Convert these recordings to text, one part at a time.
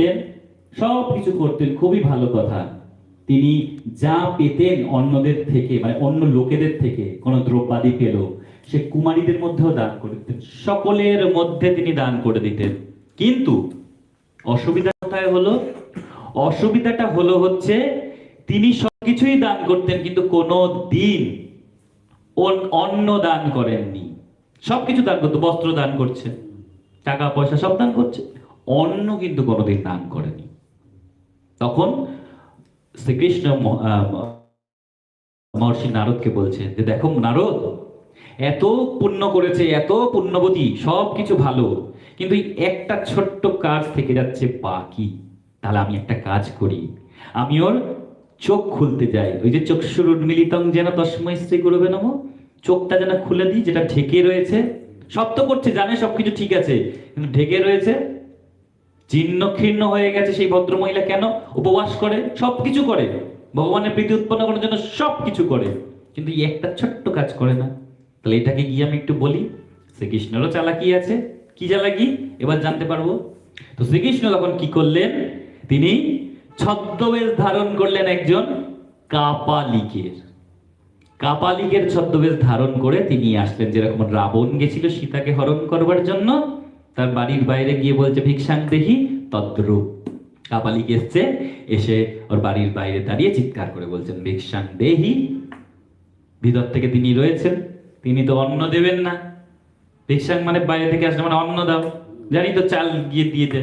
করতেন সব কিছু করতেন, খুবই ভালো কথা। তিনি যা পেতেন অন্যদের থেকে মানে অন্য লোকেদের থেকে, কোনো দ্রব্যাদি পেল, সে কুমারীদের মধ্যেও দান করে দিতেন, সকলের মধ্যে তিনি দান করে দিতেন। কিন্তু অসুবিধা কোথায় হলো? অসুবিধাটা হলো হচ্ছে, তিনি সবকিছুই দান করতেন, কিন্তু কোনো দিন অন- অন্ন দান করেননি। সবকিছু দান করতো, বস্ত্র দান করছে টাকা পয়সা সব দান করছে। অন্ন কিন্তু কোনোদিন দান করেনি। তখন শ্রীকৃষ্ণ মহর্ষি নারদকে বলছে যে, দেখো নারদ, এত পুণ্য করেছে, এত পুণ্যবতী, সব কিছু ভালো, কিন্তু একটা ছোট্ট কাজ থেকে যাচ্ছে বাকি। তাহলে আমি একটা কাজ করি। আমি ওর চোখ খুলতে যাই। ওই যে চক্ষুর উন্মিলিতং যেন তসময় স্ত্রী করবে নম। চোখটা যেন খুলে দিই, যেটা ঢেকে রয়েছে। সব তো করছে, জানে সবকিছু ঠিক আছে, কিন্তু ঢেকে রয়েছে জীর্ণ ক্ষীর্ণ হয়ে গেছে সেই ভদ্র মহিলা কেন? উপবাস করে, সবকিছু করে। ভগবানের প্রীতি উৎপন্ন করার জন্য সবকিছু করে। কিন্তু একটা ছোট্ট কাজ করে না। তাহলে এটাকে গিয়ে আমি একটু বলি, শ্রীকৃষ্ণেরও চালাকি আছে। কি চালাকি? এবার জানতে পারব। তো শ্রীকৃষ্ণ তখন কি করলেন? তিনি ছদ্মবেশ ধারণ করলেন একজন কাপালিকের। কাপালিকের ছদ্মবেশ ধারণ করে তিনি আসলেন। যেরকম রাবণ গেছিল সীতাকে হরণ করবার জন্য তার বাড়ির বাইরে গিয়ে বলছে, ভিক্ষাং দেহি তদ্রূপ। কাপালিক এসছে এসে ওর বাড়ির বাইরে দাঁড়িয়ে চিৎকার করে বলছেন, ভিক্ষাং দেহি? ভিতর থেকে তিনি রয়েছেন, তিনি তো অন্ন দেবেন না। ভিক্ষাং মানে বাইরে থেকে আসলে মানে অন্ন দাও। জানি তো চাল গিয়ে দিয়ে দে।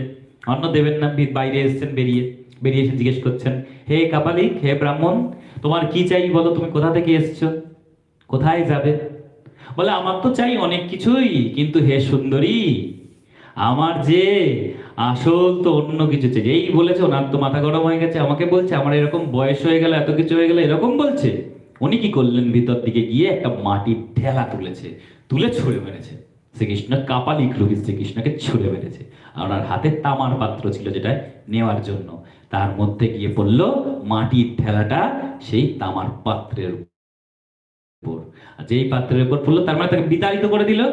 অন্ন দেবেন না বাইরে এসেছেন, বেরিয়ে বেরিয়ে এসে জিজ্ঞেস করছেন, হে কাপালিক হে ব্রাহ্মণ, তোমার কি চাই বলো, তুমি কোথা থেকে এসছো? কোথায় যাবে? বলে, আমার তো চাই অনেক কিছুই, কিন্তু হে সুন্দরী আমার যে আসল তো অন্য কিছু চাই এই বলেছে, ওনার তো মাথা গরম হয়ে গেছে, আমাকে বলছে, আমার এরকম বয়স হয়ে গেল, এত কিছু হয়ে গেল, এরকম বলছে। উনি কি করলেন ভিতর দিকে গিয়ে? একটা মাটির ঢেলা তুলেছে, তুলে ছুঁড়ে মেরেছে। শ্রীকৃষ্ণ কাপালিক রূপী শ্রীকৃষ্ণকে ছুঁড়ে মেরেছে। আর ওনার হাতে তামার পাত্র ছিল যেটা নেওয়ার জন্য। তার মধ্যে গিয়ে পড়ল মাটির ঠেলাটা সেই তামার পাত্রের উপর। যেই পাত্রের উপর পড়ল, তার মানে তাকে বিতাড়িত করে দিল।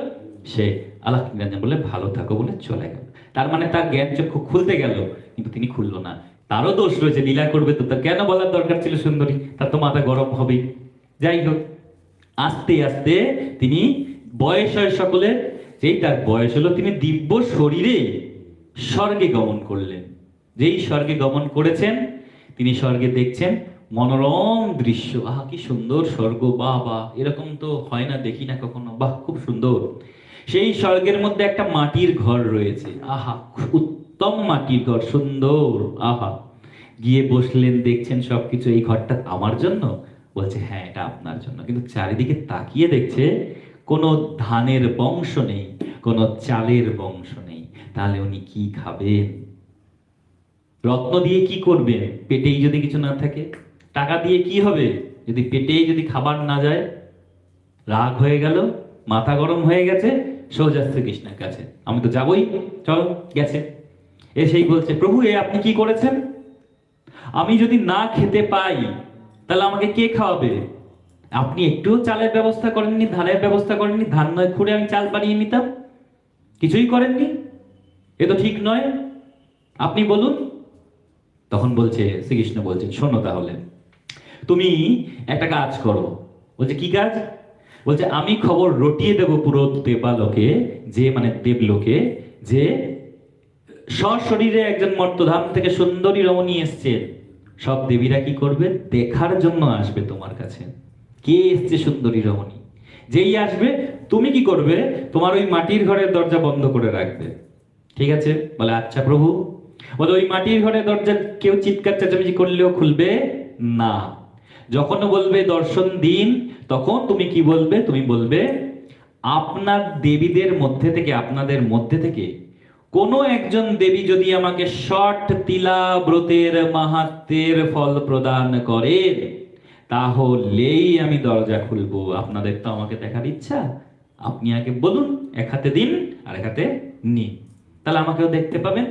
সে আল্লাহ নিরঞ্জন বলে ভালো থাকো বলে চলে গেল। তার মানে তার জ্ঞান চক্ষু খুলতে গেল, কিন্তু তিনি খুললো না। তারও দোষ রয়েছে, লীলা করবে তো, তার কেন বলার দরকার ছিল সুন্দরী? তার তো মাথা গরম হবেই। যাই হোক, আস্তে আস্তে তিনি বয়স হয় সকলের, যেই তার বয়স হলো, তিনি দিব্য শরীরে স্বর্গে গমন করলেন। যেই স্বর্গে গমন করেছেন, তিনি স্বর্গে দেখছেন মনোরম দৃশ্য। আহা, কি সুন্দর স্বর্গ, বাহ বাহ, এরকম তো হয় না, দেখি না কখনো। বাহ, খুব সুন্দর। সেই স্বর্গের মধ্যে একটা মাটির ঘর রয়েছে। আহা। উত্তম মাটির ঘর সুন্দর। আহা। গিয়ে বসলেন দেখছেন সবকিছু এই ঘরটা আমার জন্য? বলছে হ্যাঁ এটা আপনার জন্য। কিন্তু চারিদিকে তাকিয়ে দেখছে কোনো ধানের বংশ নেই কোনো চালের বংশ নেই। তাহলে উনি কি খাবেন? রত্ন দিয়ে কি করবেন? পেটেই যদি কিছু না থাকে টাকা দিয়ে কি হবে? যদি পেটেই যদি খাবার না যায় রাগ হয়ে গেল মাথা গরম হয়ে গেছে সোজা শ্রীকৃষ্ণের কাছে। আমি তো যাবই। চলো, গেছে। এসেই বলছে, প্রভু, এ আপনি কি করেছেন? আমি যদি না খেতে পাই, তাহলে আমাকে কে খাওয়াবে? আপনি একটুও চালের ব্যবস্থা করেননি, ধানের ব্যবস্থা করেননি, ধান নয়, খুঁড়ে আমি চাল বানিয়ে নিতাম। কিছুই করেননি? এ তো ঠিক নয়। আপনি বলুন। তখন বলছে, শ্রীকৃষ্ণ বলছেন, শোনো তাহলে, তুমি একটা কাজ করো। বলছে, কি কাজ? বলছে, আমি খবর রটিয়ে দেব পুরো দেবালোকে যে মানে দেবলোকে যে সশরীরে একজন মর্তধাম থেকে সুন্দরী রমণী এসছেন সব দেবীরা কি করবে? দেখার জন্য আসবে তোমার কাছে। কে এসছে সুন্দরী রমণী? যেই আসবে, তুমি কি করবে? তোমার ওই মাটির ঘরের দরজা বন্ধ করে রাখবে। ঠিক আছে? বলে আচ্ছা প্রভু। বলে, ওই মাটির ঘরের দরজা কেউ চিৎকার, চেঁচামেচি করলেও খুলবে? না। যখন বলবে দর্শন দিন, তখন তুমি কি বলবে? তুমি বলবে, আপনার দেবীদের মধ্যে থেকে, আপনাদের মধ্যে থেকে কোনো একজন দেবী যদি আমাকে ষট তিলা ব্রতের মাহাত্মের ফল প্রদান করেন তাহলেই আমি দরজা খুলবো। আপনাদের তো আমাকে দেখার ইচ্ছা। আপনি আগে বলুন, এক হাতে দিন আর এক হাতে নিন। তাহলে আমাকেও দেখতে পাবেন।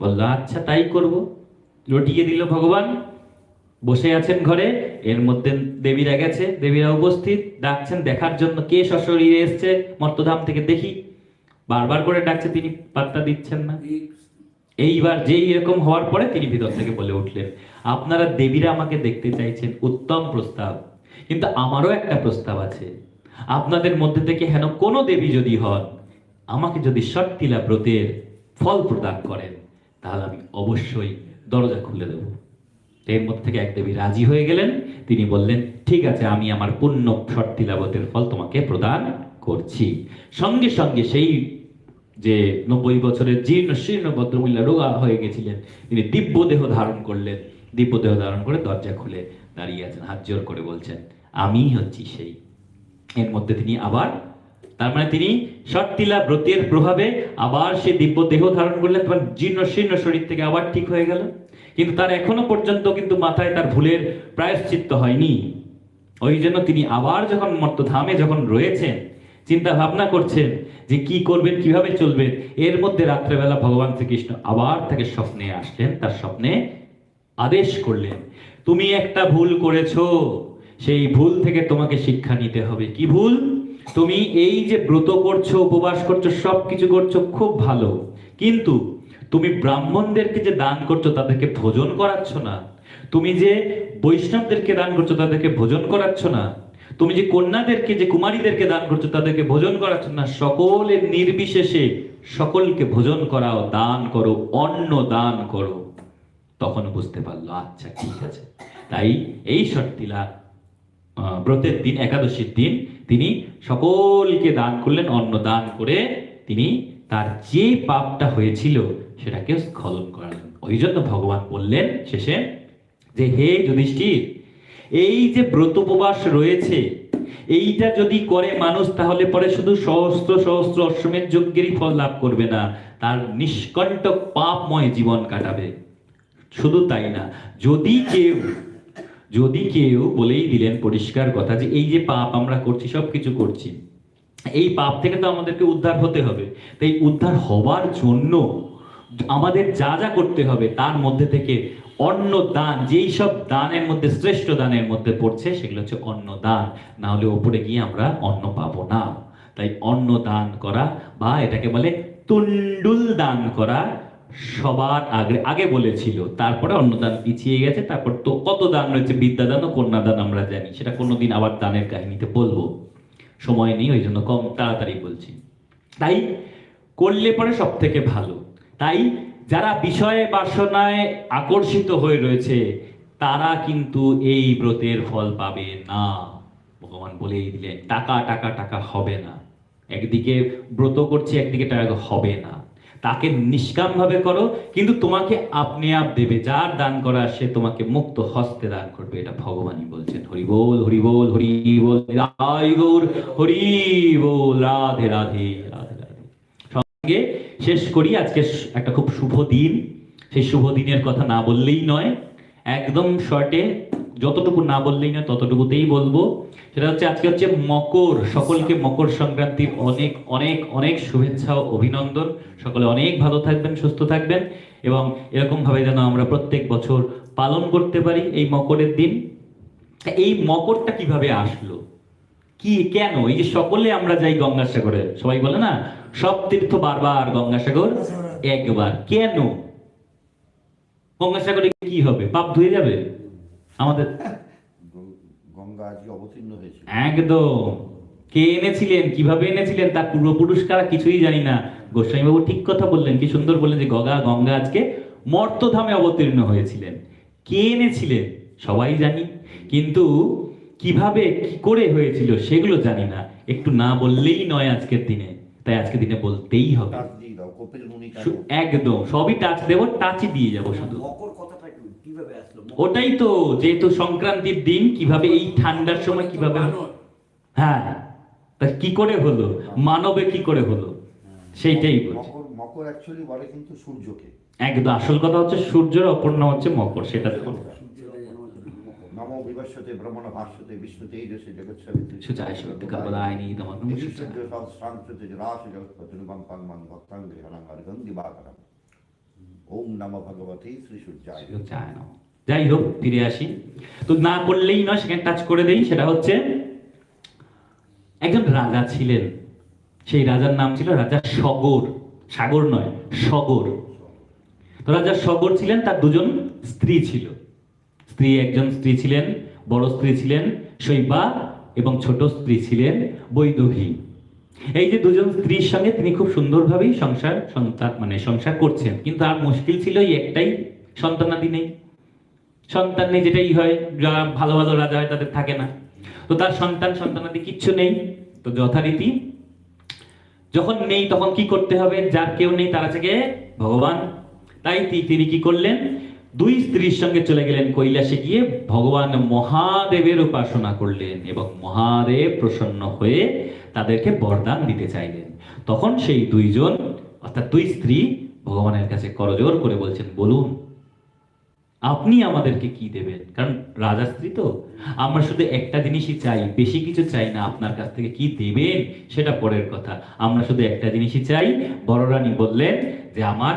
বলল আচ্ছা তাই করব। রটিয়ে দিল ভগবান। বসে আছেন ঘরে, এর মধ্যে দেবীরা গেছে, দেবীরা উপস্থিত, ডাকছেন, দেখার জন্য কে সশরীরে এসছে, মর্তধাম থেকে দেখি। বারবার করে ডাকছে, তিনি পাত্তা দিচ্ছেন না। এইবার যেই এরকম হওয়ার পরে তিনি ভিতর থেকে বলে উঠলেন, আপনারা দেবীরা আমাকে দেখতে চাইছেন, উত্তম প্রস্তাব। কিন্তু আমারও একটা প্রস্তাব আছে। আপনাদের মধ্যে থেকে হেন কোনো দেবী যদি হন, আমাকে যদি শর্তিলা ব্রতের ফল প্রদান করেন, তাহলে আমি অবশ্যই দরজা খুলে দেব। এর মধ্যে থেকে এক দেবী রাজি হয়ে গেলেন। তিনি বললেন, ঠিক আছে, আমি আমার পূর্ণ শর্তিলাবতের ফল তোমাকে প্রদান করছি। সঙ্গে সঙ্গে সেই যে নব্বই বছরের জীর্ণ শীর্ণ ভদ্রমহিলা রোগা হয়ে গেছিলেন, তিনি দিব্য দেহ ধারণ করলেন। দিব্য দেহ ধারণ করে দরজা খুলে দাঁড়িয়ে আছেন, হাত জোর করে বলছেন, আমি হচ্ছি সেই। এর মধ্যে তিনি আবার, তার মানে তিনি শর্তিলা ব্রতের প্রভাবে আবার সে দিব্য দেহ ধারণ করলেন তোমার জীর্ণ শীর্ণ শরীর থেকে আবার ঠিক হয়ে গেল। কিন্তু তার এখনও পর্যন্ত কিন্তু মাথায় তার ভুলের প্রায়শ্চিত্ত হয়নি। ওই জন্য তিনি আবার যখন মর্তধামে যখন রয়েছেন চিন্তা ভাবনা করছেন যে কি করবেন, কীভাবে চলবেন, এর মধ্যে রাত্রেবেলা ভগবান শ্রীকৃষ্ণ আবার তাকে স্বপ্নে আসলেন, তার স্বপ্নে আদেশ করলেন, তুমি একটা ভুল করেছ, সেই ভুল থেকে তোমাকে শিক্ষা নিতে হবে। কি ভুল? তুমি এই যে ব্রত করছ, উপবাস করছ সব কিছু করছ, খুব ভালো। কিন্তু তুমি ব্রাহ্মণদেরকে যে দান করছ তাদেরকে ভোজন করাচ্ছ না। তুমি যে বৈষ্ণবদেরকে দান করছ তাদেরকে ভোজন করাচ্ছ না। তুমি যে কন্যাদেরকে, যে কুমারীদেরকে দান করছ তাদেরকে ভোজন করাচ্ছ না। সকলের নির্বিশেষে সকলকে ভোজন করাও, দান করো, অন্ন দান করো। তখন বুঝতে পারল আচ্ছা ঠিক আছে। তাই এই শর্তিলা ব্রতের দিন, একাদশীর দিন তিনি সকলকে দান করলেন, অন্ন দান করে তিনি তার যে পাপটা হয়েছিল সেটাকে স্খলন করালেন ওই জন্য ভগবান বললেন শেষে যে, হে যুধিষ্ঠির, এই যে ব্রত উপবাস রয়েছে, এইটা যদি করে মানুষ, তাহলে পরে শুধু সহস্র সহস্র অশ্বমেধ যজ্ঞেরই ফল লাভ করবে না, তার নিষ্কণ্টক পাপময় জীবন কাটাবে। শুধু তাই না, যদি কেউ যদি কেউ বলেই দিলেন পরিষ্কার কথা যে, এই যে পাপ আমরা করছি সব কিছু করছি, এই পাপ থেকে তো আমাদেরকে উদ্ধার হতে হবে। তাই উদ্ধার হওয়ার জন্য আমাদের যা যা করতে হবে তার মধ্যে থেকে অন্ন দান, যেই সব দানের মধ্যে, শ্রেষ্ঠ দানের মধ্যে পড়ছে, সেগুলো হচ্ছে অন্ন দান। না হলে ওপরে গিয়ে আমরা অন্ন পাবো না। তাই অন্ন দান করা বা এটাকে বলে তুন্ডুল দান করা সবার আগে আগে বলেছিল। তারপরে অন্নদান পিছিয়ে গেছে। তারপর তো কত দান রয়েছে? বিদ্যাদান ও কন্যাদান আমরা জানি। সেটা কোনোদিন আবার দানের কাহিনীতে বলব। সময় নেই, ওই জন্য কম তাড়াতাড়ি বলছি। তাই করলে পরে সব থেকে ভালো। তাই যারা বিষয়ে বাসনায় আকর্ষিত হয়ে রয়েছে, তারা কিন্তু এই ব্রতের ফল পাবে না। ভগবান বলেই দিলেন, টাকা টাকা টাকা হবে না। একদিকে ব্রত করছি, একদিকে টাকা হবে না। তাকে নিষ্কাম ভাবে করো, কিন্তু তোমাকে আপনি আপ দেবে, যার দান করা সে তোমাকে মুক্ত হস্তে দান করবে, এটা ভগবানই বলছেন। হরি বল হরি বল হরি বল হরি বল, রাধে রাধে রাধে রাধে। সঙ্গে শেষ করি। আজকে একটা খুব শুভ দিন। সেই শুভ দিনের কথা না বললেই নয়। একদম শর্টে যতটুকু না বললেই নয়, ততটুকুতেই বলব। সেটা হচ্ছে, আজকে হচ্ছে মকর। সকলকে মকর সংক্রান্তির অনেক অনেক অনেক শুভেচ্ছা ও অভিনন্দন। সকলে অনেক ভালো থাকবেন, সুস্থ থাকবেন এবং এরকম ভাবে যেন আমরা প্রত্যেক বছর পালন করতে পারি এই মকরের দিন। এই মকরটা কীভাবে আসলো? কি, কেন? এই যে সকলে আমরা যাই গঙ্গাসাগরে, সবাই বলে না সব তীর্থ বারবার গঙ্গাসাগর একবার। কেন? গঙ্গাসাগরে কি হবে? পাপ ধুয়ে যাবে? আমাদের গঙ্গা আজকে অবতীর্ণ হয়েছে। একদম। কে এনেছিলেন? কীভাবে এনেছিলেন? তার পূর্বপুরুষ কারা? কিছুই জানি না। গোস্বামীবাবু ঠিক কথা বললেন কি সুন্দর বললেন যে গঙ্গা গঙ্গা আজকে মর্তধামে অবতীর্ণ হয়েছিলেন। কে এনেছিলেন? সবাই জানি। কিন্তু কীভাবে কি করে হয়েছিল সেগুলো জানি না। একটু না বললেই নয় আজকের দিনে। তাই আজকের দিনে বলতেই হবে। একদম সবই টাচ দেবো টাচই দিয়ে যাব শুধু। ওটাই তো যেহেতু সংক্রান্তির দিন কীভাবে এই ঠান্ডার সময় কীভাবে। হ্যাঁ তা কি করে হলো? মানবে কি করে হলো? সেইটাই বলছি। মকর মকর অ্যাকচুয়ালি বলে কিন্তু সূর্যকে। একদম আসল কথা হচ্ছে সূর্যের অপর নাম হচ্ছে মকর সেটা নম ব্রহ্মণ ভাষ্যতে বিষ্ণুতে দেশে জগৎ সাবিত্রী সুচায় জগৎপতিনুবম ভক্তাং গৃহণাং অর্ঘং দিবাকরম ওম নম ভগবতী শ্রী সূর্যায় নমঃ। যাই হোক ফিরে আসি। তো না করলেই নয় সেখানে টাচ করে দেই সেটা হচ্ছে একজন রাজা ছিলেন। সেই রাজার নাম ছিল রাজা সগর। সাগর নয় সগর। তো রাজা সগর ছিলেন তার দুজন স্ত্রী ছিল। স্ত্রী একজন স্ত্রী ছিলেন, বড় স্ত্রী ছিলেন, শৈবা এবং ছোট স্ত্রী ছিলেন বৈদহী এই যে দুজন স্ত্রীর সঙ্গে তিনি খুব সুন্দরভাবেই সংসার, সন্তান মানে সংসার করছেন। কিন্তু আর মুশকিল ছিল এই একটাই, সন্তানাদি নেই। সন্তান নেই যেটাই হয় যারা ভালো ভালো রাজা হয় তাদের থাকে না। তো তার সন্তান, সন্তানাদি কিচ্ছু নেই। তো যথারীতি, যখন নেই তখন কি করতে হবে? যার কেউ নেই তার আছে ভগবান। তাই তিনি কি করলেন? দুই স্ত্রীর সঙ্গে চলে গেলেন কৈলাসে গিয়ে ভগবান মহাদেবের উপাসনা করলেন এবং মহাদেব প্রসন্ন হয়ে তাদেরকে বরদান দিতে চাইলেন। তখন সেই দুইজন, অর্থাৎ দুই স্ত্রী ভগবানের কাছে করজোর করে বলছেন, বলুন, আপনি আমাদেরকে কি দেবেন? কারণ রাজা স্ত্রী তো, আমরা শুধু একটা জিনিসই চাই, বেশি কিছু চাই না, আপনার কাছ থেকে কি দেবেন সেটা পরের কথা। আমরা শুধু একটা জিনিসই চাই, বড় রানী বললেন যে, আমার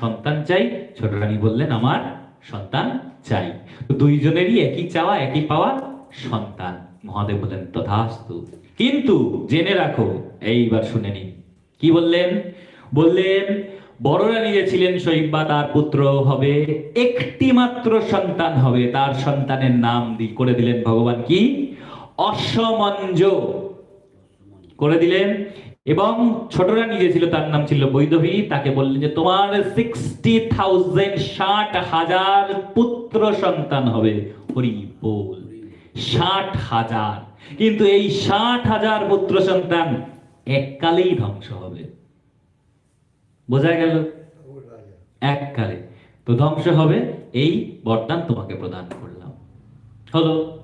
সন্তান চাই, ছোট রানী বললেন, আমার সন্তান চাই। তো দুইজনেরই একই চাওয়া, একই পাওয়া সন্তান। মহাদেব বললেন, তথাস্তু। কিন্তু জেনে রাখো, এইবার শুনে নিন। কি বললেন? বললেন, বড়রা যে ছিলেন শৈবা তার পুত্র হবে একটি মাত্র সন্তান হবে। তার সন্তানের নাম দি, করে দিলেন ভগবান কি? অসমঞ্জ করে দিলেন এবং ছোটরা যে ছিল তার নাম ছিল বৈদভী তাকে বললেন যে তোমার সিক্সটি থাউজেন্ড ষাট হাজার পুত্র সন্তান হবে। হরি বল, ষাট হাজার। কিন্তু এই ষাট হাজার পুত্র সন্তান এককালেই ধ্বংস হবে। বোঝা গেল? এককালে। তো ধ্বংস হবে, এই বরদান তোমাকে প্রদান করলাম। হলো,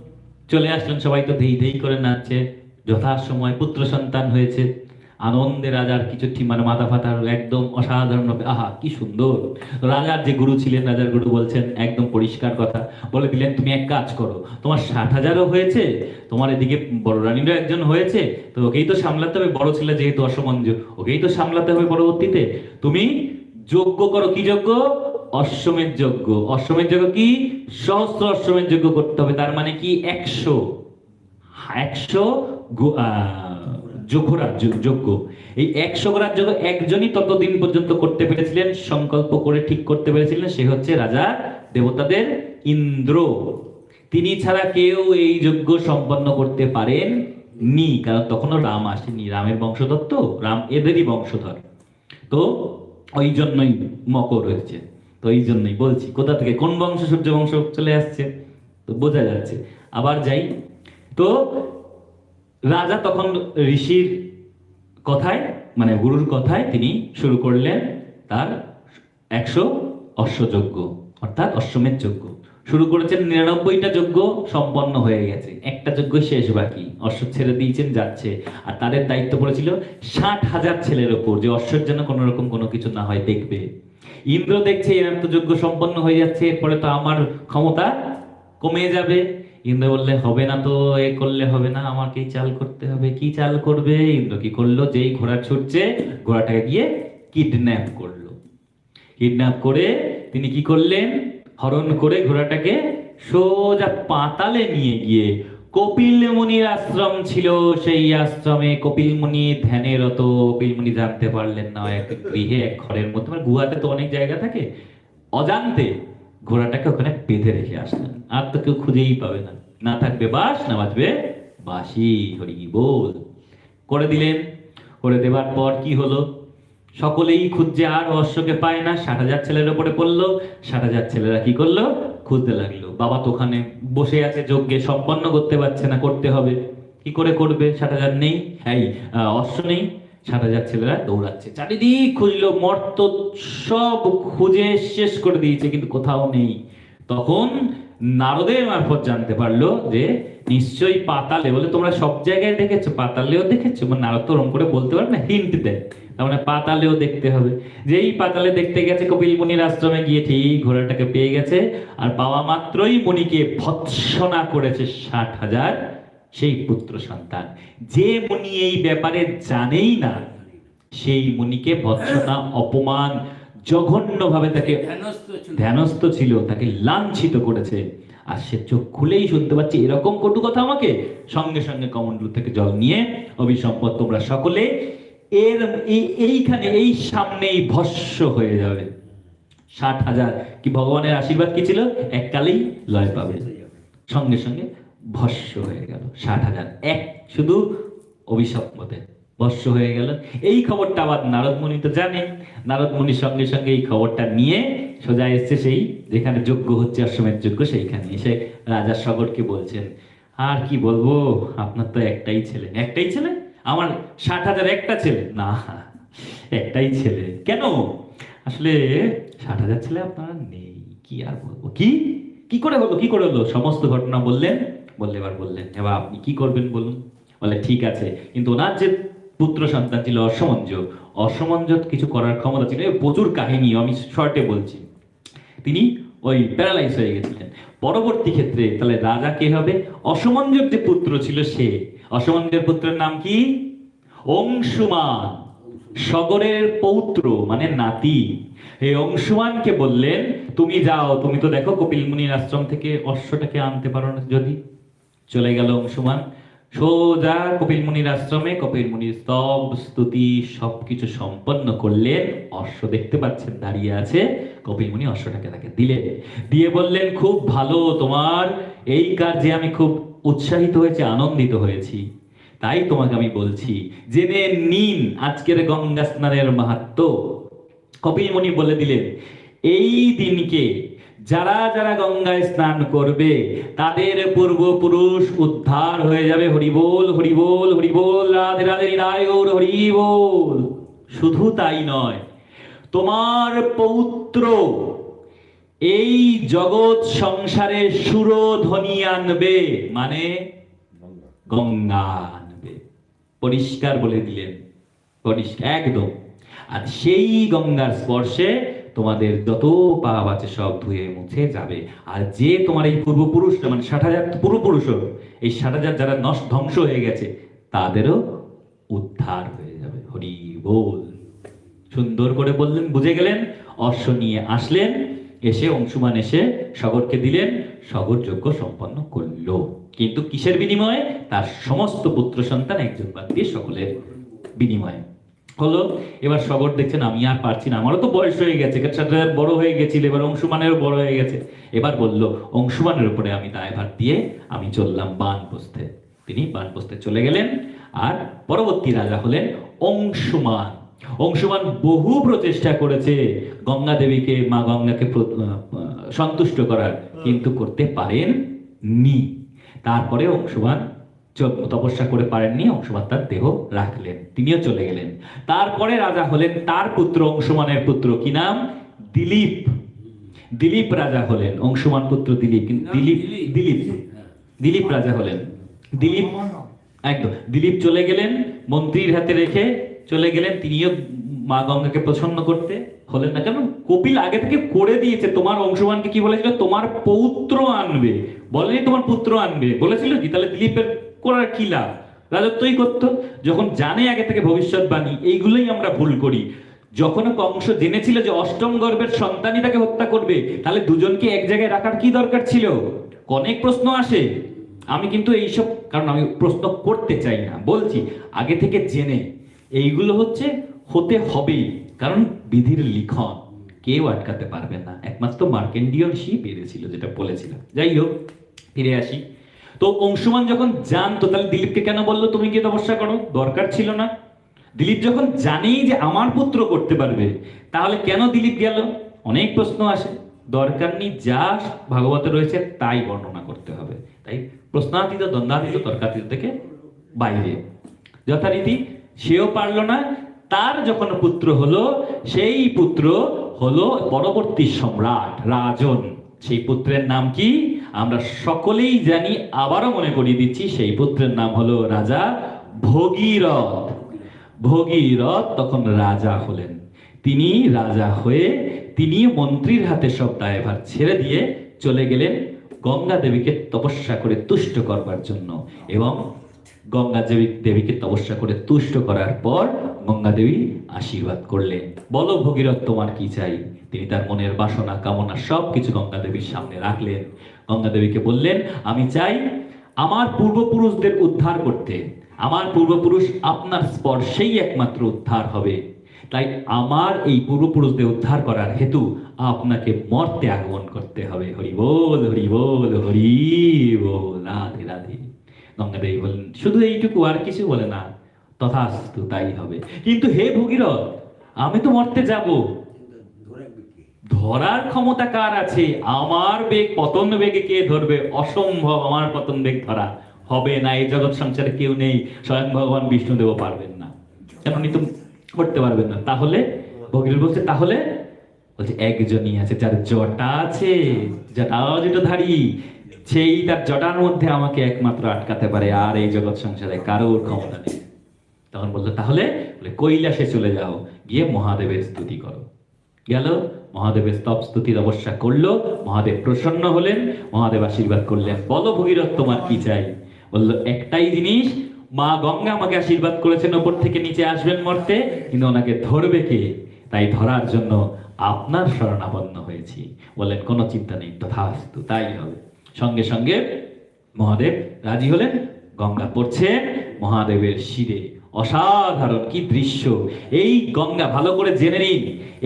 চলে আসলেন সবাই তো ধেই ধেই করে নাচছে। যথাসময় পুত্র সন্তান হয়েছে। আনন্দে রাজার কিছু মানে মাথা ফাতা একদম অসাধারণ আহা, কি সুন্দর। রাজার যে গুরু ছিলেন, রাজার গুরু বলছেন, একদম পরিষ্কার কথা, বলে দিলেন, তুমি এক কাজ করো, তোমার ষাট হাজারও হয়েছে, তোমার এদিকে বড় রানীরও একজন হয়েছে, তো ওকেই তো সামলাতে হবে, বড় ছেলে যেহেতু অসমঞ্জ ওকেই তো সামলাতে হবে পরবর্তীতে। তুমি যজ্ঞ করো, কি যোগ্য? অশ্বমেধ যজ্ঞ অশ্বমেধ যজ্ঞ কি? সহস্র অশ্বমেধ যজ্ঞ করতে হবে, তার মানে কি একশো একশো গো- আহ, যোগ্যরাজ যোগ- যোগ্য এই একশো গোরার যোগ্য একজনই ততদিন পর্যন্ত করতে পেরেছিলেন সংকল্প করে ঠিক করতে পেরেছিলেন সে হচ্ছে রাজা দেবতাদের ইন্দ্র। তিনি ছাড়া কেউ এই যজ্ঞ সম্পন্ন করতে পারেন নি কারণ তখনও রাম আসেনি। রামের বংশধর তো রাম এদেরই বংশধর। তো ওই জন্যই মকর হয়েছে। তো এই জন্যই বলছি কোথা থেকে কোন বংশ সূর্য বংশ চলে আসছে? তো বোঝা যাচ্ছে। আবার যাই। তো রাজা তখন ঋষির কথায় মানে গুরুর কথায় তিনি শুরু করলেন তার একশো অশ্বযজ্ঞ, অর্থাৎ অশ্বমেধ যজ্ঞ। শুরু করেছেন নিরানব্বইটা যজ্ঞ, সম্পন্ন হয়ে গেছে। একটা যজ্ঞ শেষ বাকি, অশ্ব ছেড়ে দিয়েছেন, যাচ্ছে। আর তাদের দায়িত্ব পড়েছিল ষাট হাজার ছেলের ওপর, যে অশ্বের যেন কোনো রকম কোনো কিছু না হয়, দেখবে। ইন্দ্র দেখছে, এরম তো যজ্ঞ সম্পন্ন হয়ে যাচ্ছে, এরপরে তো আমার ক্ষমতা কমে যাবে। ইন্দ্র বললে, হবে না তো, এ করলে হবে না আমাকেই চাল করতে হবে। কি চাল করবে? ইন্দ্র কি করল, যেই ঘোড়া ছুটছে, ঘোড়াটাকে গিয়ে কিডন্যাপ করল। কিডন্যাপ করে তিনি কি করলেন? হরণ করে ঘোড়াটাকে সোজা পাতালে নিয়ে গিয়ে কপিল মুনির আশ্রম ছিল। সেই আশ্রমে কপিল মুনি ধ্যানে রত কপিল মুনি জানতে পারলেন না, এক গৃহে, এক ঘরের মধ্যে। মানে গুহাতে তো অনেক জায়গা থাকে। অজান্তে ঘোড়াটাকে ওখানে বেঁধে রেখে আসলেন। আর তো কেউ খুঁজেই পাবে না। না থাকবে বাস না বাজবে বাসি হরি বল? করে দিলেন। করে দেবার পর কি হলো? সকলেই খুঁজছে, আর অশ্বকে পায় না। ষাট হাজার ছেলের ওপরে পড়ল। ষাট হাজার ছেলেরা কি করল? খুঁজতে লাগল। বাবা তো ওখানে বসে আছে, যজ্ঞে সম্পন্ন করতে পারছে না, করতে হবে। কি করে করবে? ষাট হাজার নেই। এই অশ্ব নেই। হাজার ছেলেরা দৌড়াচ্ছে। চারিদিক খুঁজলো মর্ত সব খুঁজে শেষ করে দিয়েছে, কিন্তু কোথাও নেই। তখন নারদের মারফত জানতে পারল যে, নিশ্চয়ই পাতালে, বলে, তোমরা সব জায়গায় দেখেছ? পাতালেও দেখেছ? মানে নারদ তো ওরম করে বলতে পারে না হিন্ট দেয়। তার মানে পাতালেও দেখতে হবে। যেই পাতালে দেখতে গেছে, কপিল মুনির আশ্রমে গিয়ে ঠিক ঘোড়াটাকে পেয়ে গেছে, আর পাওয়া মাত্রই মুনিকে ভৎসনা করেছে ষাট হাজার সেই পুত্র সন্তান। যে মুনি এই ব্যাপারে জানেই না সেই মুনিকে ভৎসনা অপমান জঘন্যভাবে তাকে ধ্যানস্থ ছিল। তাকে লাঞ্ছিত করেছে। আর সে চোখ খুলেই শুনতে পাচ্ছে এরকম কটু কথা আমাকে? সঙ্গে সঙ্গে কমন্ডলু থেকে জল নিয়ে অভিসম্পদ তোমরা সকলে এর এইখানে এই সামনেই ভস্য হয়ে যাবে। ষাট হাজার কি ভগবানের আশীর্বাদ কি ছিল? এককালেই লয় পাবে। সঙ্গে সঙ্গে ভস্য হয়ে গেল, ষাট হাজার এক, শুধু অভিশাপ মতে ভস্য হয়ে গেল। এই খবরটা আবার নারদমণি তো জানেন নারদমণির সঙ্গে সঙ্গে এই খবরটা নিয়ে সোজা এসছে সেই, যেখানে যোগ্য হচ্ছে অশ্বমেধ যোগ্য সেইখানে। এসে রাজা সগরকে বলছেন, আর কি বলব, আপনার তো একটাই ছেলে। একটাই ছেলে? আমার ষাট হাজার একটা ছেলে? না, একটাই ছেলে। কেন? আসলে ষাট হাজার ছেলে আপনার নেই। কি আর বলব? কি? কি করে হলো? কি করে হলো? সমস্ত ঘটনা বললেন বললে এবার বললেন এবার আপনি কি করবেন বলুন? বলে, ঠিক আছে। কিন্তু ওনার যে পুত্র সন্তান ছিল অসমঞ্জ অসমঞ্জ কিছু করার ক্ষমতা ছিল। প্রচুর কাহিনী আমি শর্টে বলছি। তিনি ওই প্যারালাইজ হয়ে গেছিলেন। পরবর্তী ক্ষেত্রে তাহলে রাজা কে হবে? অসমঞ্জর যে পুত্র ছিল সে। অসমঞ্জের পুত্রের নাম কি? অংশুমান। সগরের পৌত্র মানে নাতি। এই অংশুমানকে বললেন, তুমি যাও, তুমি তো দেখো কপিল মুনির আশ্রম থেকে অশ্বটাকে আনতে পারো না যদি। চলে গেল অংশুমান সোজা কপিল মুনির আশ্রমে কপিল মুনির স্তব, স্তুতি, সবকিছু সম্পন্ন করলেন। অশ্ব দেখতে পাচ্ছেন, দাঁড়িয়ে আছে। কপিল মুনি অশ্বটাকে তাকে দিলেন। দিয়ে বললেন, খুব ভালো তোমার। এই কাজে আমি খুব উৎসাহিত হয়েছে, আনন্দিত হয়েছি। তাই তোমাকে আমি বলছি, জেনে নিন আজকের গঙ্গা স্নানের মাহাত্ম। কপিল মুনি বলে দিলেন, এই দিনকে যারা যারা গঙ্গায় স্নান করবে, তাদের পূর্বপুরুষ উদ্ধার হয়ে যাবে। হরিবোল হরিবোল হরিবোল রাধে রাধে রায় হরিবোল শুধু তাই নয়, তোমার পৌত্র এই জগৎ সংসারে সুরধ্বনি আনবে মানে গঙ্গা আনবে। পরিষ্কার বলে দিলেন। পরিষ্কার, একদম। আর সেই গঙ্গার স্পর্শে তোমাদের যত পাপ আছে সব ধুয়ে মুছে যাবে। আর যে তোমার এই পূর্বপুরুষ মানে ষাট হাজার পূর্বপুরুষ এই ষাট হাজার যারা নষ্ট ধ্বংস হয়ে গেছে, তাদেরও উদ্ধার হয়ে যাবে। হরি বল। সুন্দর করে বললেন, বুঝে গেলেন, অশ্ব নিয়ে আসলেন, এসে অংশুমান এসে সগরকে দিলেন, সগর যজ্ঞ সম্পন্ন করল। কিন্তু কিসের বিনিময়ে? তার সমস্ত পুত্র সন্তান একজন বাদ দিয়ে সকলের বিনিময়ে। হলো, এবার সগর দেখছেন, আমি আর পারছি না। আমারও তো বয়স হয়ে গেছে বড় হয়ে গেছিল, এবার অংশুমানেরও বড় হয়ে গেছে। এবার বলল, অংশুমানের উপরে আমি দায়ভার দিয়ে আমি চললাম বান পোস্তে তিনি বান পোস্তে চলে গেলেন, আর পরবর্তী রাজা হলেন অংশুমান। অংশুমান বহু প্রচেষ্টা করেছে গঙ্গা দেবীকে, মা গঙ্গাকে সন্তুষ্ট করার, কিন্তু করতে পারেন নি তারপরে অংশুমান তপস্যা করে পারেননি অংশুমান তার দেহ রাখলেন। তিনিও চলে গেলেন। তারপরে রাজা হলেন তার পুত্র অংশুমানের পুত্র কি নাম? দিলীপ। দিলীপ রাজা হলেন অংশুমান পুত্র দিলীপ দিলীপ দিলীপ। দিলীপ। দিলীপ রাজা হলেন। দিলীপ একদম। দিলীপ চলে গেলেন মন্ত্রীর হাতে রেখে চলে গেলেন। তিনিও মা গঙ্গাকে প্রসন্ন করতে হলেন না। কেন? কপিল আগে থেকে করে দিয়েছে। তোমার অংশমানকে কি বলেছিল? তোমার পৌত্র আনবে। বলেনি তোমার পুত্র আনবে। বলেছিল কি? তাহলে দিলীপের করার কি লাভ? রাজত্বই করতো, যখন জানে আগে থেকে ভবিষ্যৎবাণী, এইগুলোই আমরা ভুল করি। যখন কংস জেনেছিল যে অষ্টম গর্ভের সন্তানই তাকে হত্যা করবে, তাহলে দুজনকে এক জায়গায় রাখার কি দরকার ছিল? অনেক প্রশ্ন আসে। আমি কিন্তু এইসব, কারণ আমি প্রশ্ন করতে চাই না, বলছি, আগে থেকে জেনে। এইগুলো হচ্ছে, হতে হবেই, কারণ বিধির লিখন কেউ আটকাতে পারবে না। একমাত্র মার্কেন্ডীয় ঋষি পেরেছিল যেটা বলেছিলাম। যাই হোক, ফিরে আসি। তো অংশুমান যখন জানতো, তাহলে দিলীপকে কেন বলল তুমি গিয়ে তপস্যা করো? দরকার ছিল না। দিলীপ যখন জানেই যে আমার পুত্র করতে পারবে, তাহলে কেন দিলীপ গেল? অনেক প্রশ্ন আসে। দরকার নেই, যা ভাগবতে রয়েছে তাই বর্ণনা করতে হবে। তাই প্রশ্নাতীত, দ্বন্দ্বাতীত, তর্কাতীত থেকে বাইরে। যথারীতি, সেও পারল না, তার যখন পুত্র হলো, সেই পুত্র হলো পরবর্তী সম্রাট, রাজন। সেই পুত্রের নাম কি? আমরা সকলেই জানি, আবারও মনে করিয়ে দিচ্ছি, সেই পুত্রের নাম হলো রাজা ভগীরথ। ভগীরথ তখন রাজা হলেন। তিনি রাজা হয়ে তিনি মন্ত্রীর হাতে সব দায়ভার ছেড়ে দিয়ে চলে গেলেন গঙ্গা দেবীকে তপস্যা করে তুষ্ট করবার জন্য এবং গঙ্গা দেবী দেবীকে তপস্যা করে তুষ্ট করার পর গঙ্গা দেবী আশীর্বাদ করলেন। বলো ভগীরথ, তোমার কি চাই? তিনি তার মনের বাসনা, কামনা সব কিছু গঙ্গা দেবীর সামনে রাখলেন। গঙ্গা দেবীকে বললেন, আমি চাই আমার পূর্বপুরুষদের উদ্ধার করতে। আমার পূর্বপুরুষ আপনার স্পর্শেই একমাত্র উদ্ধার হবে। তাই আমার এই পূর্বপুরুষদের উদ্ধার করার হেতু আপনাকে মর্তে আগমন করতে হবে। হরি বল হরি বল হরি বল, রাধে রাধে। গঙ্গাদেবী বলেন শুধু এইটুকু আর কিছু বলে না, তথাস্তু তাই হবে। কিন্তু হে ভগীরথ, আমি তো মরতে যাব। ধরার ক্ষমতা কার আছে? আমার বেগ, পতন বেগে কে ধরবে? অসম্ভব আমার পতন বেগ ধরা। হবে না, এই জগৎ সংসারে কেউ নেই। স্বয়ং ভগবান বিষ্ণুদেব পারবেন না। উনি তো করতে পারবেন না। তাহলে ভগীরথ বলছে, তাহলে? বলছে, একজনই আছে, যার জটা আছে, জটা জটাধারী সেই তার জটার মধ্যে আমাকে একমাত্র আটকাতে পারে, আর এই জগৎ সংসারে কারোর ক্ষমতা নেই। তখন বলল, তাহলে? কৈলাসে চলে যাও, গিয়ে মহাদেবের স্তুতি করো। গেল মহাদেবের স্তব স্তুতির অবশ্যা করল, মহাদেব প্রসন্ন হলেন, মহাদেব আশীর্বাদ করলেন। বলো ভগীরথ, তোমার কি চাই? বলল, একটাই জিনিস, মা গঙ্গা আমাকে আশীর্বাদ করেছেন, ওপর থেকে নিচে আসবেন মর্তে, কিন্তু ওনাকে ধরবে কে? তাই ধরার জন্য আপনার শরণাপন্ন হয়েছি। বললেন, কোনো চিন্তা নেই, তথাস্তু তাই হবে। সঙ্গে সঙ্গে মহাদেব রাজি হলেন, গঙ্গা পড়ছেন মহাদেবের শিরে অসাধারণ, কি দৃশ্য। এই গঙ্গা, ভালো করে জেনে নিন,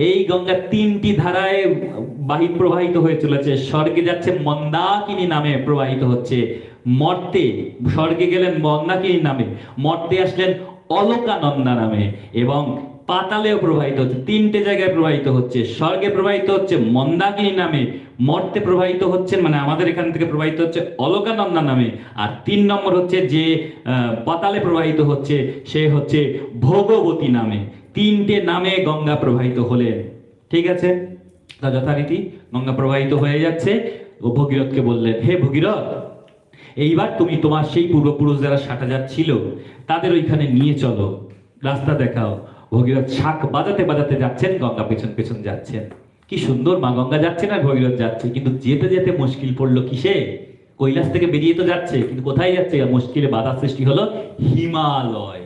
এই গঙ্গা তিনটি ধারায় বাহি প্রবাহিত হয়ে চলেছে। স্বর্গে যাচ্ছে মন্দাকিনী নামে প্রবাহিত হচ্ছে। মর্তে, স্বর্গে গেলেন মন্দাকিনী নামে। মর্তে আসলেন অলকানন্দা নামে এবং পাতালেও প্রবাহিত হচ্ছে, তিনটে জায়গায় প্রবাহিত হচ্ছে। স্বর্গে প্রবাহিত হচ্ছে, মন্দাকিনী নামে। মর্তে প্রবাহিত হচ্ছেন মানে আমাদের এখান থেকে প্রবাহিত হচ্ছে অলকানন্দা নামে। আর তিন নম্বর হচ্ছে যে পাতালে প্রবাহিত হচ্ছে, সে হচ্ছে ভোগবতী নামে। তিনটে নামে গঙ্গা প্রবাহিত হলেন। ঠিক আছে? তা যথারীতি গঙ্গা প্রবাহিত হয়ে যাচ্ছে। ও ভগীরথকে বললেন, হে ভগীরথ, এইবার তুমি তোমার সেই পূর্বপুরুষ যারা ষাট হাজার ছিল তাদের ওইখানে নিয়ে চলো। রাস্তা দেখাও। ভগীরথ শাক বাজাতে বাজাতে যাচ্ছেন গঙ্গা পেছন পেছন যাচ্ছেন। কি সুন্দর মা গঙ্গা যাচ্ছে না ভগীরথ যাচ্ছে? কিন্তু যেতে যেতে মুশকিল পড়ল কিসে? কৈলাস থেকে বেরিয়ে তো যাচ্ছে কিন্তু কোথায় যাচ্ছে? মুশকিলে বাধা সৃষ্টি হলো হিমালয়।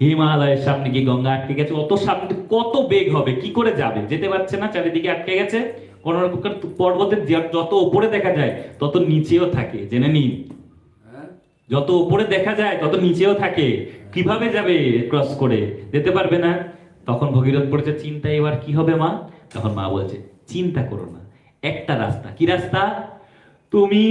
হিমালয়ের সামনে গিয়ে গঙ্গা আটকে গেছে। অত সামনে কত বেগ হবে? কি করে যাবে? যেতে পারছে না চারিদিকে আটকে গেছে। কোন রকম পর্বতের যত উপরে দেখা যায় তত নিচেও থাকে। জেনে নিন। হ্যাঁ? যত উপরে দেখা যায় তত নিচেও থাকে। কীভাবে যাবে ক্রস করে? যেতে পারবে না। তখন ভগীরথ পড়েছে চিন্তা এবার কি হবে মা? তখন মা বলছে, চিন্তা করো না। একটা রাস্তা। কি রাস্তা? তুমি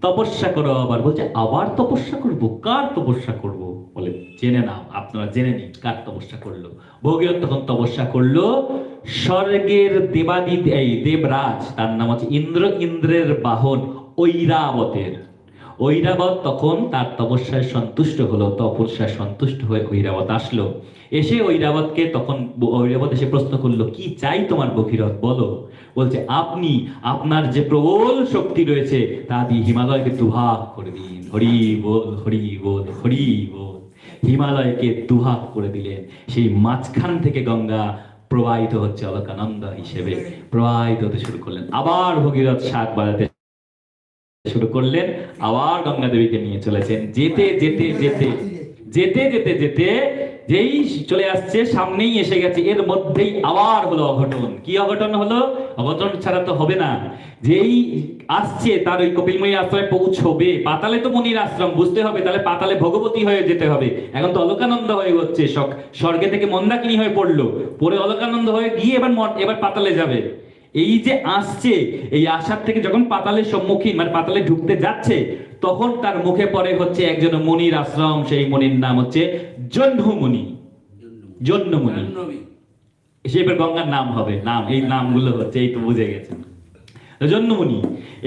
তপস্যা করো আবার। বলছে, আবার তপস্যা করব? কার তপস্যা করব? বলে, জেনে নাও, আপনারা জেনে নিন কার তপস্যা করল? ভগীরথ তখন তপস্যা করল স্বর্গের দেবাদি, এই দেবরাজ, তার নাম হচ্ছে ইন্দ্র, ইন্দ্রের বাহন ঐরাবতের। ঐরাবত তখন তার তপস্যায় সন্তুষ্ট হলো তপস্যায় সন্তুষ্ট হয়ে ঐরাবত আসলো। এসে ঐরাবতকে তখন ঐরাবত এসে প্রশ্ন করল কি চাই তোমার ভগীরথ বলো। বলছে আপনি আপনার যে প্রবল শক্তি রয়েছে তা দিয়ে হিমালয়কে দুভাগ করে দিন হরি বল হরি বল হরি বল। হিমালয়কে দুভাগ করে দিলেন। সেই মাঝখান থেকে গঙ্গা প্রবাহিত হচ্ছে অলকানন্দা হিসেবে। প্রবাহিত হতে শুরু করলেন। আবার ভগীরথ শাক বাজাতে শুরু করলেন, আবার গঙ্গা দেবীকে নিয়ে চলেছেন। যেতে যেতে যেতে যেতে যেতে যেতে, যেই চলে আসছে, সামনেই এসে গেছে। এর মধ্যেই আবার হলো অঘটন। কি অঘটন হলো? অঘটন ছাড়া তো হবে না। যেই আসছে, তার ওই কপিলময়ী আশ্রমে পৌঁছবে। পাতালে তো মনির আশ্রম, বুঝতে হবে। তাহলে পাতালে ভগবতী হয়ে যেতে হবে। এখন তো অলকানন্দ হয়ে হচ্ছে স্বর্গে থেকে মন্দাকিনী হয়ে পড়ল। পরে অলকানন্দ হয়ে গিয়ে এবার এবার পাতালে যাবে। এই যে আসছে এই আসার থেকে যখন পাতালের সম্মুখীন মানে পাতালে ঢুকতে যাচ্ছে তখন তার মুখে পড়ে হচ্ছে একজন মনির আশ্রম সেই মনির নাম হচ্ছে জহ্নমুনি। জহ্নমুনি। জাহ্নবী। সে গঙ্গার নাম হবে নাম এই নামগুলো হচ্ছে এই তো বুঝে গেছেন। জন্মমণি।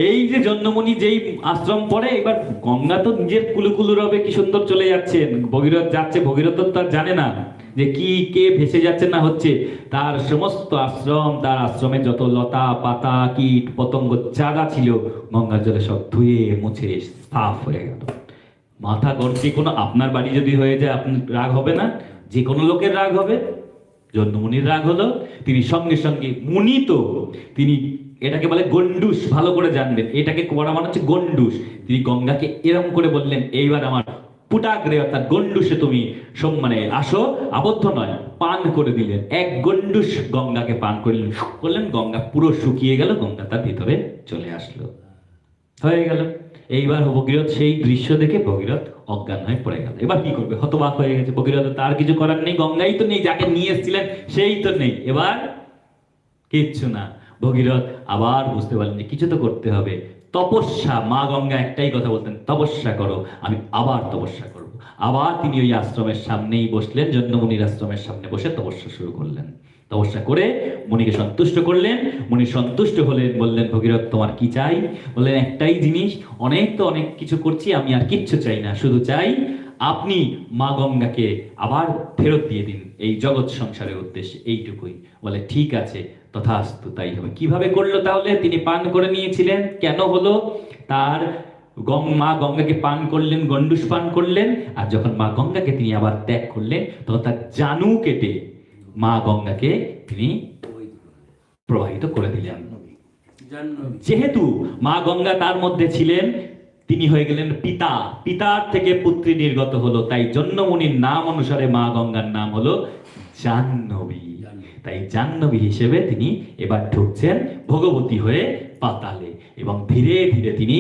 এই যে জন্মমণি যেই আশ্রম পড়ে, এবার গঙ্গা তো নিজের কুলুকুলু রবে কি সুন্দর চলে যাচ্ছেন ভগীরথ যাচ্ছে ভগীরথ তার জানে না যে কি, কে ভেসে যাচ্ছে না হচ্ছে। তার সমস্ত আশ্রম, তার আশ্রমে যত লতা পাতা, কীট, পতঙ্গ যা ছিল, গঙ্গার জলে সব ধুয়ে, মুছে, সাফ হয়ে গেল। মাথা গড়ছে কোনো আপনার বাড়ি যদি হয়ে যায়, আপনার রাগ হবে না? যে কোনো লোকের রাগ হবে। জন্মমণির রাগ হলো, তিনি সঙ্গে সঙ্গে মুনি তো তিনি এটাকে বলে গন্ডুস, ভালো করে জানবেন। এটাকে করা মানে হচ্ছে গন্ডুস। তিনি গঙ্গাকে এরম করে বললেন, এইবার আমার পুটাগ্রে অর্থাৎ গন্ডুসে তুমি সম- মানে আসো, আবদ্ধ নয়, পান করে দিলেন। এক গন্ডুস গঙ্গাকে পান করলেন। করলেন গঙ্গা পুরো শুকিয়ে গেল, গঙ্গা তার ভিতরে চলে আসলো। হয়ে গেল। এইবার ভগীরথ সেই দৃশ্য দেখে ভগীরথ অজ্ঞান হয়ে পড়ে গেল। এবার কি করবে? হতবাক হয়ে গেছে। ভগীরথ তার কিছু করার নেই, গঙ্গাই তো নেই, যাকে নিয়ে এসেছিলেন সেই তো নেই। এবার কিচ্ছু না। ভগীরথ আবার বুঝতে পারলেন যে কিছু তো করতে হবে। তপস্যা, মা গঙ্গা একটাই কথা বলতেন, তপস্যা করো, আমি আবার তপস্যা করব। আবার তিনি ওই আশ্রমের সামনেই বসলেন জন্মমুনির আশ্রমের সামনে বসে তপস্যা শুরু করলেন। তপস্যা করে মুনিকে সন্তুষ্ট করলেন, মুনি সন্তুষ্ট হলেন, বললেন, ভগীরথ, তোমার কি চাই? বললেন, একটাই জিনিস, অনেক তো অনেক কিছু করছি, আমি আর কিচ্ছু চাই না, শুধু চাই আপনি মা গঙ্গাকে আবার ফেরত দিয়ে দিন, এই জগৎ সংসারের উদ্দেশ্যে, এইটুকুই। বলে, ঠিক আছে তথাস্তু তাই হবে। কীভাবে করল তাহলে? তিনি পান করে নিয়েছিলেন। কেন হলো? তার গং মা গঙ্গাকে পান করলেন গন্ডুস পান করলেন আর যখন মা গঙ্গাকে তিনি আবার ত্যাগ করলেন তখন তার জানু কেটে মা গঙ্গাকে তিনি প্রবাহিত করে দিলেন। যেহেতু মা গঙ্গা তার মধ্যে ছিলেন তিনি হয়ে গেলেন পিতা। পিতার থেকে পুত্রী নির্গত হলো তাই জন্মমুনির নাম অনুসারে মা গঙ্গার নাম হলো জাহ্নবী। তাই জাহ্নবী হিসেবে তিনি এবার ঢুকছেন ভগবতী হয়ে পাতালে এবং ধীরে ধীরে তিনি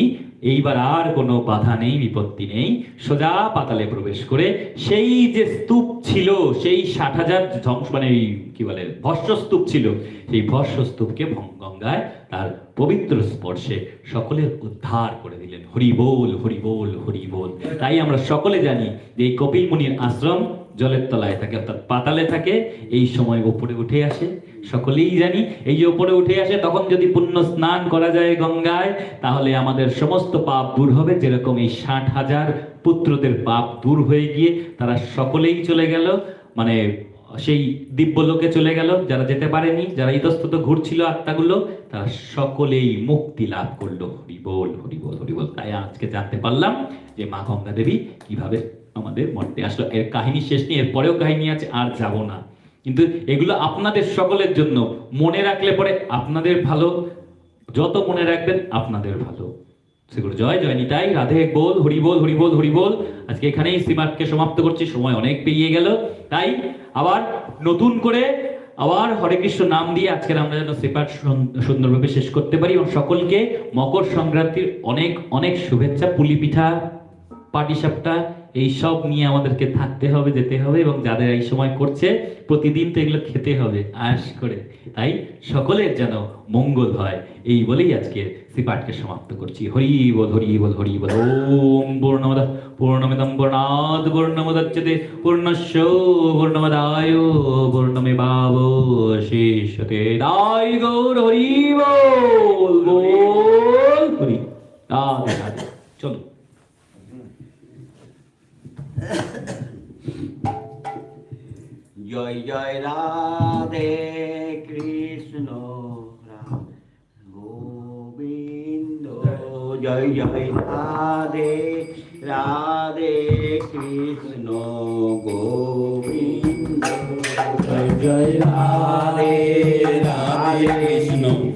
এইবার আর কোনো বাধা নেই, বিপত্তি নেই। সোজা পাতালে প্রবেশ করে সেই যে স্তূপ ছিল, সেই ষাট হাজার ধ্বংস মানে কি বলে, ভস্য স্তূপ ছিল, সেই ভস্য স্তূপকে গঙ্গায় তার পবিত্র স্পর্শে সকলের উদ্ধার করে দিলেন। হরি বল হরি বল হরি বল তাই আমরা সকলে জানি যে এই কপিল মুনির আশ্রম জলের তলায় থাকে, অর্থাৎ পাতালে থাকে, এই সময় ওপরে উঠে আসে। সকলেই জানি, এই যে ওপরে উঠে আসে, তখন যদি পুণ্য স্নান করা যায় গঙ্গায়, তাহলে আমাদের সমস্ত পাপ দূর হবে। যেরকম এই ষাট হাজার পুত্রদের পাপ দূর হয়ে গিয়ে তারা সকলেই চলে গেল মানে সেই দিব্যলোকে চলে গেল, যারা যেতে পারেনি, যারা ইতস্তত ঘুরছিল আত্মাগুলো, তারা সকলেই মুক্তি লাভ করল। হরি বল হরি বল হরি বল। তাই আজকে জানতে পারলাম যে মা গঙ্গা দেবী কীভাবে আমাদের মর্তে আসলো। এর কাহিনী শেষ নেই এর পরেও কাহিনী আছে, আর যাব না। কিন্তু এগুলো আপনাদের সকলের জন্য। মনে রাখলে পরে আপনাদের ভালো, যত মনে রাখবেন আপনাদের ভালো। সেগুলো জয় জয় নিতাই, রাধে বল হরি বল হরি বল হরি বল। আজকে এখানেই শ্রীমার্টকে সমাপ্ত করছি, সময় অনেক পেরিয়ে গেল। তাই আবার নতুন করে আবার হরে কৃষ্ণ নাম দিয়ে আজকের আমরা যেন শ্রীপাঠ সুন- সুন্দরভাবে শেষ করতে পারি। এবং সকলকে মকর সংক্রান্তির অনেক অনেক শুভেচ্ছা। পুলি পিঠা পাটিসাপটা এই সব নিয়ে আমাদেরকে থাকতে হবে, যেতে হবে এবং যাদের এই সময় করছে, প্রতিদিন তো এগুলো খেতে হবে, আশ করে। তাই সকলের যেন মঙ্গল হয়। এই বলেই আজকে শ্রীপাঠকে সমাপ্ত করছি। হরি বল হরি বল হরি বল। ওম পূর্ণমদ, পূর্ণমিদম পূর্ণাদ, পূর্ণমদচ্যতে পূর্ণস্য পূর্ণমদায় শেষতে দাই গৌর, হরি বল বল, হরি। রাধে রাধে জয় জয় রাধে কৃষ্ণ রাম গোবিন্দ। জয় জয় রাধে রাধে কৃষ্ণ, গোবিন্দ। জয় জয় রাধে রাধে কৃষ্ণ।